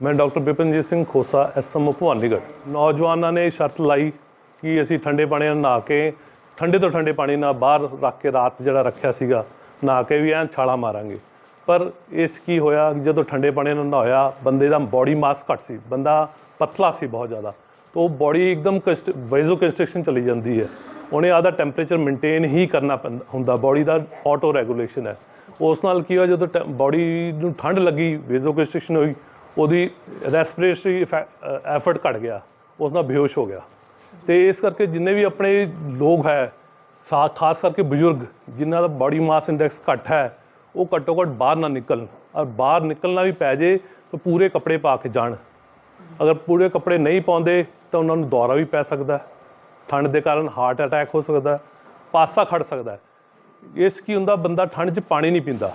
ਮੈਂ doctor Bipanjit Singh Khosa SMO Bhawanigarh. ਨੌਜਵਾਨਾਂ ਨੇ ਸ਼ਰਤ ਲਾਈ ਕਿ ਅਸੀਂ ਠੰਡੇ ਪਾਣੀ ਨਾਲ ਨਹਾ ਕੇ, ਠੰਡੇ ਤੋਂ ਠੰਡੇ ਪਾਣੀ ਨਾਲ ਬਾਹਰ ਰੱਖ ਕੇ ਰਾਤ ਜਿਹੜਾ ਰੱਖਿਆ ਸੀਗਾ, ਨਹਾ ਕੇ ਵੀ ਐਂ ਛਾਲਾ ਮਾਰਾਂਗੇ। ਪਰ ਇਸ ਕੀ ਹੋਇਆ, ਜਦੋਂ ਠੰਡੇ ਪਾਣੀ ਨਾਲ ਨਹਾਇਆ ਬੰਦੇ ਦਾ ਬਾਡੀ ਮਾਸ ਘੱਟ ਸੀ, ਬੰਦਾ ਪਤਲਾ ਸੀ ਬਹੁਤ ਜ਼ਿਆਦਾ। ਤਾਂ ਉਹ ਬਾਡੀ ਇੱਕਦਮ ਵੈਜ਼ੋ ਕੰਸਟ੍ਰਕਸ਼ਨ ਚਲੀ ਜਾਂਦੀ ਹੈ। ਉਹਨੇ ਆਦਾ ਟੈਂਪਰੇਚਰ ਮੇਨਟੇਨ ਹੀ ਕਰਨਾ ਪੈਂਦਾ, ਹੁੰਦਾ ਬਾਡੀ ਦਾ ਆਟੋ ਰੈਗੂਲੇਸ਼ਨ ਹੈ। ਉਸ ਨਾਲ ਕੀ ਹੋਇਆ, ਜਦੋਂ ਬਾਡੀ ਨੂੰ ਠੰਡ ਲੱਗੀ ਵੈਜ਼ੋ ਕੰਸਟ੍ਰਕਸ਼ਨ ਹੋਈ ਉਹਦੀ ਰੈਸਪੀਰੇਟਰੀ ਐਫਰਟ ਘਟ ਗਿਆ ਉਸ ਨਾਲ ਬੇਹੋਸ਼ ਹੋ ਗਿਆ। ਤੇ ਇਸ ਕਰਕੇ ਜਿੰਨੇ ਵੀ ਆਪਣੇ ਲੋਕ ਹੈ, ਸਾ, ਖਾਸ ਕਰਕੇ ਬਜ਼ੁਰਗ, ਜਿਨ੍ਹਾਂ ਦਾ ਬਾਡੀ ਮਾਸ ਇੰਡੈਕਸ ਘੱਟ ਹੈ, ਉਹ ਘੱਟੋ ਘੱਟ ਬਾਹਰ ਨਾ ਨਿਕਲਣ। ਔਰ ਬਾਹਰ ਨਿਕਲਣਾ ਵੀ ਪੈ ਜੇ, ਤਾਂ ਪੂਰੇ ਕੱਪੜੇ ਪਾ ਕੇ ਜਾਣ। ਅਗਰ ਪੂਰੇ ਕੱਪੜੇ ਨਹੀਂ ਪਾਉਂਦੇ, ਤਾਂ ਉਹਨਾਂ ਨੂੰ ਦੌਰਾ ਵੀ ਪੈ ਸਕਦਾ ਠੰਡ ਦੇ ਕਾਰਨ ਹਾਰਟ ਅਟੈਕ ਹੋ ਸਕਦਾ ਪਾਸਾ ਖੜ ਸਕਦਾ ਇਸ ਕੀ ਹੁੰਦਾ, ਬੰਦਾ ਠੰਡ 'ਚ ਪਾਣੀ ਨਹੀਂ ਪੀਂਦਾ।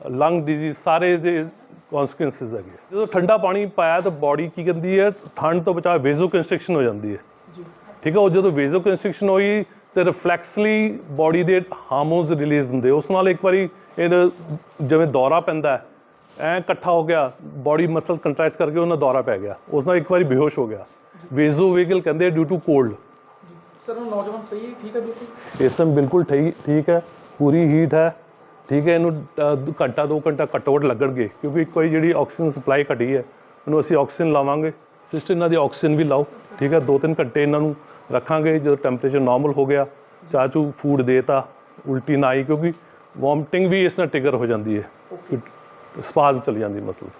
ਲੰਗ ਡਿਜ਼ੀਜ਼ ਸਾਰੇ ਦੇ ਕਨਸੀਕੁਐਂਸਸ ਹੈਗੇ। ਜਦੋਂ ਠੰਡਾ ਪਾਣੀ ਪਾਇਆ ਤਾਂ ਬਾਡੀ ਕੀ ਕਹਿੰਦੀ ਹੈ? ਠੰਡ ਤੋਂ ਬਚਾ ਵੇਜ਼ੋ ਕੰਸਟ੍ਰਕਸ਼ਨ ਹੋ ਜਾਂਦੀ ਹੈ। ਠੀਕ ਹੈ ਉਹ ਜਦੋਂ ਵੇਜ਼ੋ ਕੰਸਟ੍ਰਕਸ਼ਨ ਹੋਈ ਤੇ ਰਿਫਲੈਕਸਲੀ ਬਾਡੀ ਦੇ ਹਾਰਮੋਨਸ ਰਿਲੀਜ਼ ਹੁੰਦੇ ਉਸ ਨਾਲ ਇੱਕ ਵਾਰੀ ਇਹ ਜਿਵੇਂ ਦੌਰਾ ਪੈਂਦਾ ਹੈ ਐ ਇਕੱਠਾ ਹੋ ਗਿਆ ਬਾਡੀ ਮਸਲ ਕੰਟਰੈਕਟ ਕਰਕੇ ਉਹਨਾਂ ਦੌਰਾ ਪੈ ਗਿਆ। ਉਸ ਨਾਲ ਇੱਕ ਵਾਰੀ ਬੇਹੋਸ਼ ਹੋ ਗਿਆ। ਵੇਜ਼ੋ ਵੇਗਲ ਕਹਿੰਦੇ ਡਿਊ ਟੂ ਕੋਲਡ ਸਰ ਉਹ ਨੌਜਵਾਨ ਸਹੀ ਠੀਕ ਹੈ ਬਿਲਕੁਲ? ਇਸ ਬਿਲਕੁਲ ਠੀਕ ਠੀਕ ਹੈ ਪੂਰੀ ਹੀਟ ਹੈ। ਠੀਕ ਹੈ ਇਹਨੂੰ ਅ, ਦੋ- ਘੰਟਾ 2 ਘੰਟਾ ਘੱਟੋ ਘੱਟ ਲੱਗਣਗੇ ਕਿਉਂਕਿ ਕੋਈ ਜਿਹੜੀ ਆਕਸੀਜਨ ਸਪਲਾਈ ਘਟੀ ਹੈ ਉਹਨੂੰ ਅਸੀਂ ਆਕਸੀਜਨ ਲਾਵਾਂਗੇ। ਸਿਸਟਰ ਇਹਨਾਂ ਦੀ ਆਕਸੀਜਨ ਵੀ ਲਾਓ ਠੀਕ ਹੈ 2-3 ਘੰਟੇ ਇਹਨਾਂ ਨੂੰ ਰੱਖਾਂਗੇ ਜਦੋਂ ਟੈਂਪਰੇਚਰ ਨਾਰਮਲ ਹੋ ਗਿਆ ਚਾਚੂ ਫੂਡ ਦੇਤਾ ਉਲਟੀ ਨਾ ਆਈ ਕਿਉਂਕਿ ਵੋਮਟਿੰਗ ਵੀ ਇਸ ਨਾਲ ਟ੍ਰਿਗਰ ਹੋ ਜਾਂਦੀ ਹੈ। ਸਪਾਜ਼ਮ ਚਲੀ ਜਾਂਦੀ ਮਸਲਸ